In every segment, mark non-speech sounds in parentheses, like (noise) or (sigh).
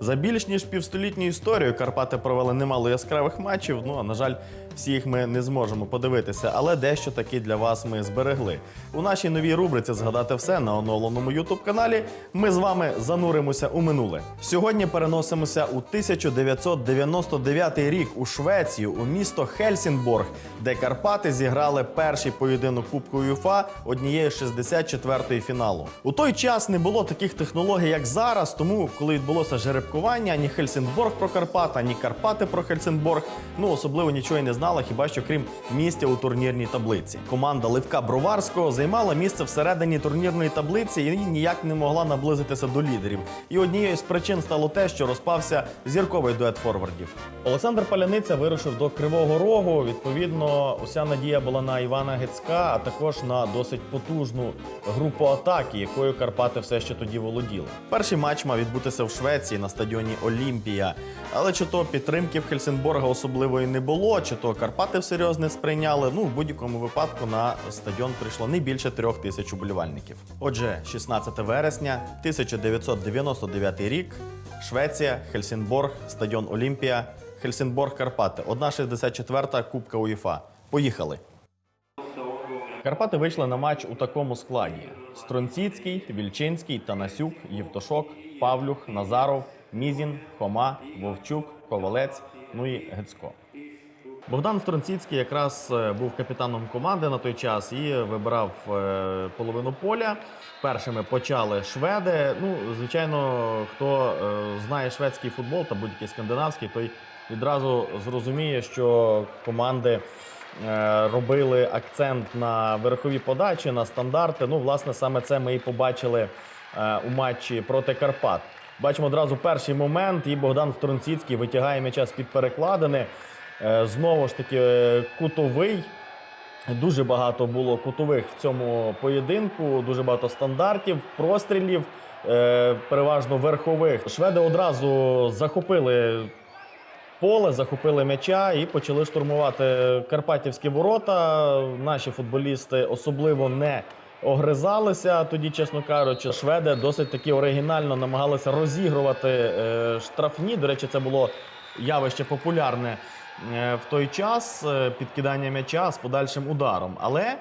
За більш ніж півстолітню історію Карпати провели немало яскравих матчів. Ну а на жаль, всі їх ми не зможемо подивитися, але дещо таки для вас ми зберегли. У нашій новій рубриці згадати все на оновленому ютуб каналі. Ми з вами зануримося у минуле. Сьогодні переносимося у 1999 рік у Швецію, у місто Хельсінборг, де Карпати зіграли перший поєдинок Кубку УЄФА однієї з 64-ї фіналу. У той час не було таких технологій, як зараз. Тому, коли відбулося жеребкування, ані Хельсінборг про Карпат, ані Карпати про Хельсінборг, ну особливо нічого й не знала, хіба що крім місця у турнірній таблиці. Команда Левка Броварського займала місце всередині турнірної таблиці і ніяк не могла наблизитися до лідерів. І однією з причин стало те, що розпався зірковий дует форвардів. Олександр Паляниця вирушив до Кривого Рогу. Відповідно, уся надія була на Івана Гецька, а також на досить потужну групу атаки, якою Карпати все ще тоді володіли. Перший матч мав відбутися в Швеції на стадіоні Олімпія. Але чи то підтримки в Хельсінборга особливої не було, чи то Карпати всерйоз не сприйняли. Ну, в будь-якому випадку на стадіон прийшло не більше трьох тисяч уболівальників. Отже, 16 вересня 1999 рік. Швеція, Хельсінборг, стадіон Олімпія, Хельсінборг, Карпати. 1,64 Кубка УЄФА. Поїхали. Карпати вийшли на матч у такому складі: Стронціцький, Вільчинський, Танасюк, Євтошок, Павлюх, Назаров, Мізін, Хома, Вовчук, Ковалець, ну і Гецько. Богдан Стронціцький якраз е, був капітаном команди на той час і вибирав е, половину поля. Першими почали шведи. Ну, звичайно, хто е, знає шведський футбол та будь-який скандинавський, той відразу зрозуміє, що команди робили акцент на верхові подачі, на стандарти. Ну, власне, саме це ми і побачили у матчі проти Карпат. Бачимо одразу перший момент, і Богдан Стронціцький витягає м'яча з-під перекладини. Е, Знову ж таки, е, кутовий. Дуже багато було кутових в цьому поєдинку, дуже багато стандартів, прострілів, е, переважно верхових. Шведи одразу захопили поле, захопили м'яча і почали штурмувати карпатівські ворота. Наші футболісти особливо не огризалися тоді, чесно кажучи. Шведи досить таки оригінально намагалися розігрувати штрафні. До речі, це було явище популярне в той час е, підкидання м'яча з подальшим ударом. Але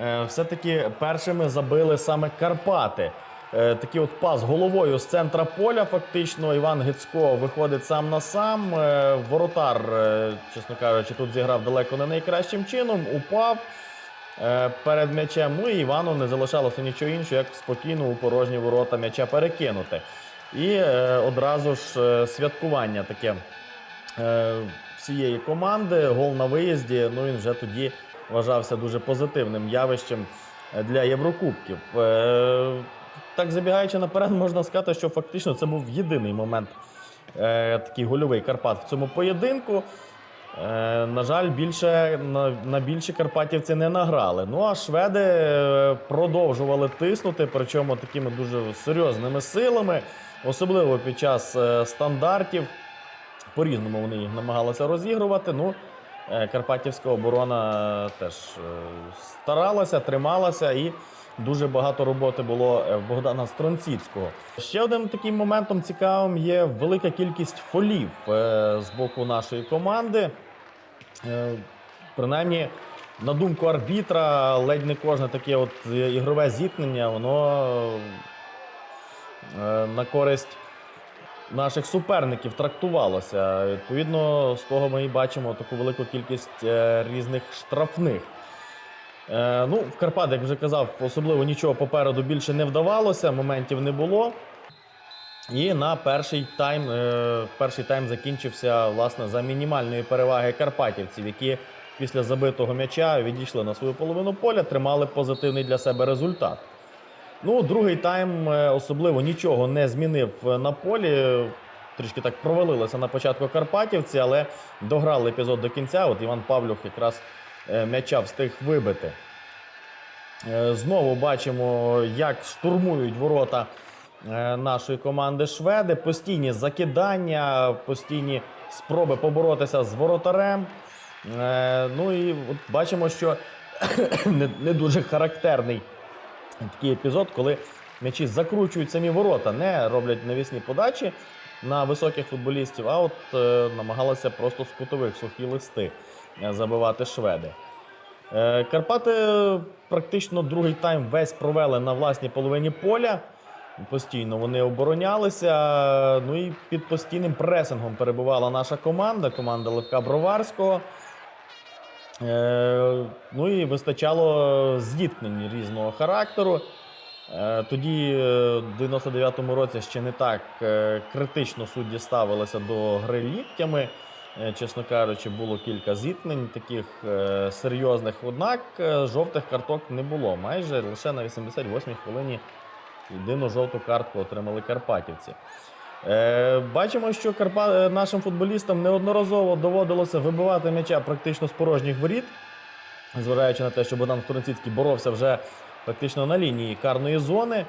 е, все-таки першими забили саме Карпати. Е, Такий от пас головою з центра поля. Фактично Іван Гицько виходить сам на сам. Е, Воротар, е, чесно кажучи, тут зіграв далеко не найкращим чином. Упав е, перед м'ячем. Ну і Івану не залишалося нічого іншого, як спокійно у порожні ворота м'яча перекинути. І е, одразу ж е, святкування таке е, всієї команди. Гол на виїзді. Ну він вже тоді вважався дуже позитивним явищем для Єврокубків. Е, Так забігаючи наперед, можна сказати, що фактично це був єдиний момент е, такий гольовий Карпат в цьому поєдинку. Е, на жаль, більше на, більше карпатівці не награли. Ну а шведи продовжували тиснути, причому такими дуже серйозними силами, особливо під час стандартів. По-різному вони їх намагалися розігрувати. Ну, е, Карпатівська оборона теж е, старалася, трималася і дуже багато роботи було е, в Богдана Стронціцького. Ще одним таким моментом цікавим є велика кількість фолів з боку нашої команди. Принаймні, на думку арбітра, ледь не кожне таке от ігрове зіткнення, воно на користь наших суперників трактувалося. Відповідно, з того ми і бачимо таку велику кількість е, різних штрафних. Е, ну, в Карпат, як вже казав, особливо нічого попереду більше не вдавалося, моментів не було. І на перший тайм, е, перший тайм закінчився власне за мінімальної переваги карпатівців, які після забитого м'яча відійшли на свою половину поля, тримали позитивний для себе результат. Ну, другий тайм е, особливо нічого не змінив е, на полі. Трішки так провалилися на початку Карпатівці, але дограли епізод до кінця. От Іван Павлюх якраз е, м'яча встиг вибити. Знову бачимо, як штурмують ворота нашої команди шведи. Постійні закидання, постійні спроби поборотися з воротарем. Ну і от бачимо, що (coughs) не дуже характерний такий епізод, коли м'ячі закручують самі ворота, не роблять навісні подачі, на високих футболістів, а от е, намагалися просто з кутових сухі листи е, забивати шведи. Е, Карпати практично другий тайм весь провели на власній половині поля. Постійно вони оборонялися. Ну і під постійним пресингом перебувала наша команда, команда Левка Броварського. Е, ну і вистачало зіткнень різного характеру. Е, Тоді, е, в 99-му році, ще не так критично судді ставилися до гри ліктями. Чесно кажучи, було кілька зіткнень таких серйозних. Однак жовтих карток не було. Майже лише на 88-й хвилині єдину жовту картку отримали карпатівці. Е, бачимо, що Карпа... е, нашим футболістам неодноразово доводилося вибивати м'яча практично з порожніх воріт, зважаючи на те, що Богдан Сторонціцький боровся вже практично на лінії карної зони.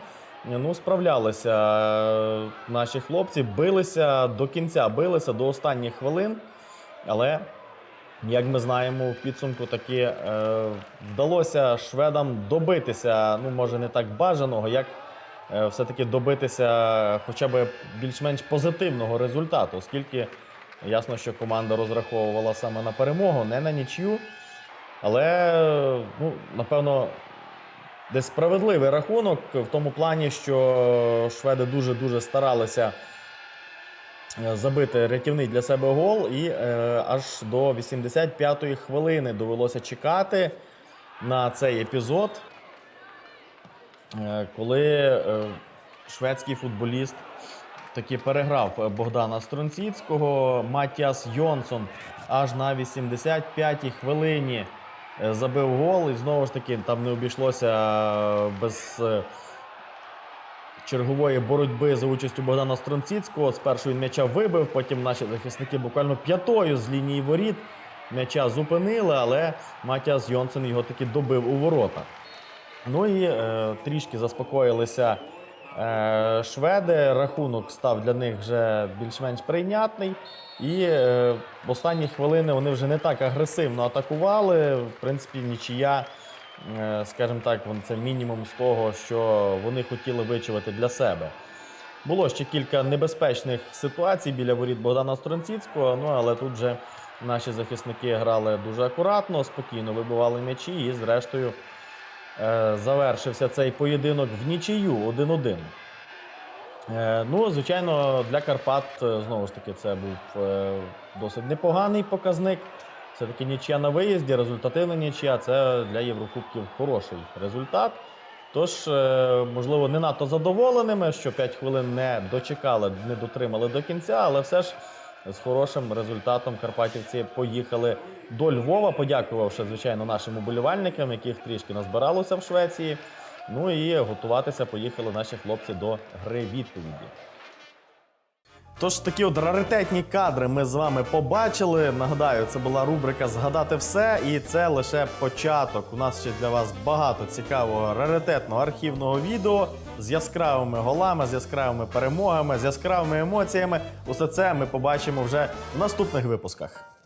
Ну, справлялися е, наші хлопці, билися до кінця, билися до останніх хвилин. Але, як ми знаємо, в підсумку таки е, вдалося шведам добитися, ну, може, не так бажаного, як все-таки добитися хоча б більш-менш позитивного результату, оскільки ясно, що команда розраховувала саме на перемогу, не на нічю. Але, ну, напевно, десь справедливий рахунок в тому плані, що шведи дуже-дуже старалися е, забити рятівний для себе гол, і е, аж до 85-ї хвилини довелося чекати на цей епізод, е, коли е, шведський футболіст таки переграв Богдана Стронціцького. Матіас Йонсон аж на 85-й хвилині е, забив гол. І знову ж таки там не обійшлося е, без е, чергової боротьби за участю Богдана Стронціцького. Спершу він м'яча вибив, потім наші захисники буквально п'ятою з лінії воріт м'яча зупинили, але Матіас Йонсен його таки добив у ворота. Ну і е, трішки заспокоїлися е, шведи. Рахунок став для них вже більш-менш прийнятний. І е, в останні хвилини вони вже не так агресивно атакували. В принципі, нічия, е, скажімо так, це мінімум з того, що вони хотіли вичувати для себе. Було ще кілька небезпечних ситуацій біля воріт Богдана Стронціцького, ну але тут же наші захисники грали дуже акуратно, спокійно вибивали м'ячі і, зрештою, завершився цей поєдинок в нічию 1-1. Е, Ну, звичайно, для Карпат е, знову ж таки це був е, досить непоганий показник. Все-таки нічия на виїзді, результативна нічия це для Єврокубків хороший результат. Тож, е, можливо, не надто задоволеними, що 5 хвилин не дочекали, не дотримали до кінця, але все ж з хорошим результатом карпатівці поїхали до Львова, подякувавши, звичайно, нашим уболівальникам, яких трішки назбиралося в Швеції. Ну і готуватися поїхали наші хлопці до гри відповіді. Тож такі от раритетні кадри ми з вами побачили. Нагадаю, це була рубрика Згадати все, і це лише початок. У нас ще для вас багато цікавого раритетного архівного відео з яскравими голами, з яскравими перемогами, з яскравими емоціями. Усе це ми побачимо вже в наступних випусках.